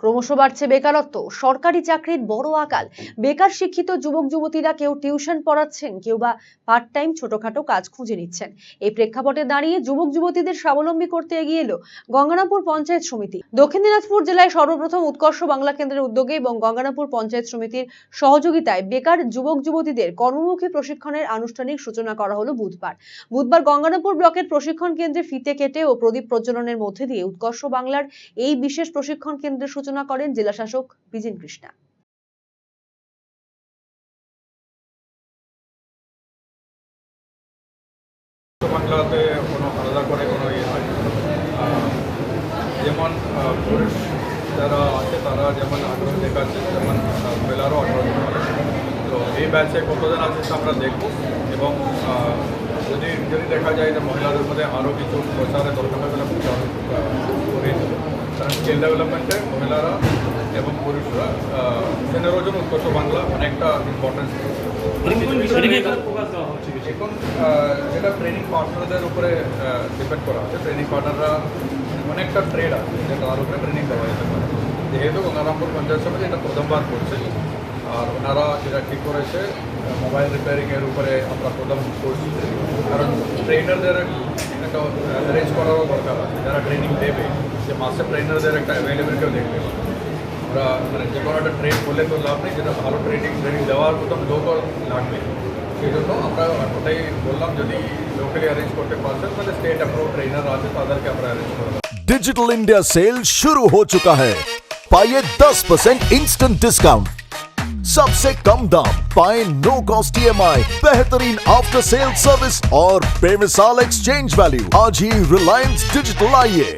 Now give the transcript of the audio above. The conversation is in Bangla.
ক্রমশ বাড়ছে বেকারত্ব, সরকারি চাকরির বড় আকাল। বেকার শিক্ষিত যুবক যুবতীরা কেউ টিউশন পড়াচ্ছেন, কেউ বা পার্ট টাইম ছোটখাটো কাজ খুঁজে নিচ্ছেন। এই প্রেক্ষাপটে দাঁড়িয়ে যুবক যুবতীদের স্বাবলম্বী করতে এগিয়ে এলো গঙ্গারামপুর পঞ্চায়েত সমিতি। দক্ষিণ দিনাজপুর জেলায় সর্বপ্রথম উৎকর্ষ বাংলা কেন্দ্রের উদ্যোগে এবং গঙ্গারামপুর পঞ্চায়েত সমিতির সহযোগিতায় বেকার যুবক যুবতীদের কর্মমুখী প্রশিক্ষণের আনুষ্ঠানিক সূচনা করা হলো বুধবার। বুধবার গঙ্গারামপুর ব্লকের প্রশিক্ষণ কেন্দ্রে ফিতে কেটে ও প্রদীপ প্রজ্বলনের মধ্যে দিয়ে উৎকর্ষ বাংলার এই বিশেষ প্রশিক্ষণ কেন্দ্রের সূচনা করেন জেলা শাসক বিজিন কৃষ্ণা। ইয়ে যেমন পুরুষ যারা আছে, তারা যেমন আগ্রহ দেখাচ্ছে যেমন আগ্রহ তো এই ব্যাচে কতজন আছে আমরা দেখব এবং যদি যদি দেখা যায় যে মহিলাদের মধ্যে আরও কিছু দরকার তাহলে আহ, করিয়ে দেবো কারণ স্কিল ডেভেলপমেন্টে মহিলারা এবং পুরুষরা সেনের জন্য উৎকর্ষ বাংলা অনেকটা ইম্পর্টেন্স এখন যেটা ট্রেনিং পার্টনারদের উপরে ডিপেন্ড করা আছে ট্রেনিং পার্টনাররা অনেকটা ট্রেড আছে তার উপরে ট্রেনিং দেওয়া যেতে পারে। যেহেতু গঙ্গারামপুর পঞ্চায়েত সমিতি এটা প্রথমবার করছে আর ওনারা যেটা ঠিক করেছে মোবাইল রিপেয়ারিংয়ের উপরে আমরা প্রথম করছি কারণ ট্রেনারদের একটা অ্যারেঞ্জ করারও দরকার আছে যারা ট্রেনিং দেবে। যে মাস্টার ট্রেনারদের একটা অ্যাভেলেবিলিটিও দেখবে আমরা মানে যে কোনো একটা ট্রেন করলে তো লাভ নেই যেটা ভালো ট্রেনিং ট্রেনিং দেওয়ার প্রথম লোকও লাগবে সেই জন্য আমরা ওটাই বললাম যদি লোকালি অ্যারেঞ্জ করতে পারছেন তাহলে স্টেট অ্যাপ্রুভ ট্রেনার আছে তাদেরকে আমরা অ্যারেঞ্জ করে দেবো डिजिटल इंडिया सेल शुरू हो चुका है पाइए 10 परसेंट इंस्टेंट डिस्काउंट सबसे कम दाम पाए नो कॉस्ट ई बेहतरीन आफ्टर सेल सर्विस और बेमिसाल एक्सचेंज वैल्यू आज ही रिलायंस डिजिटल आइए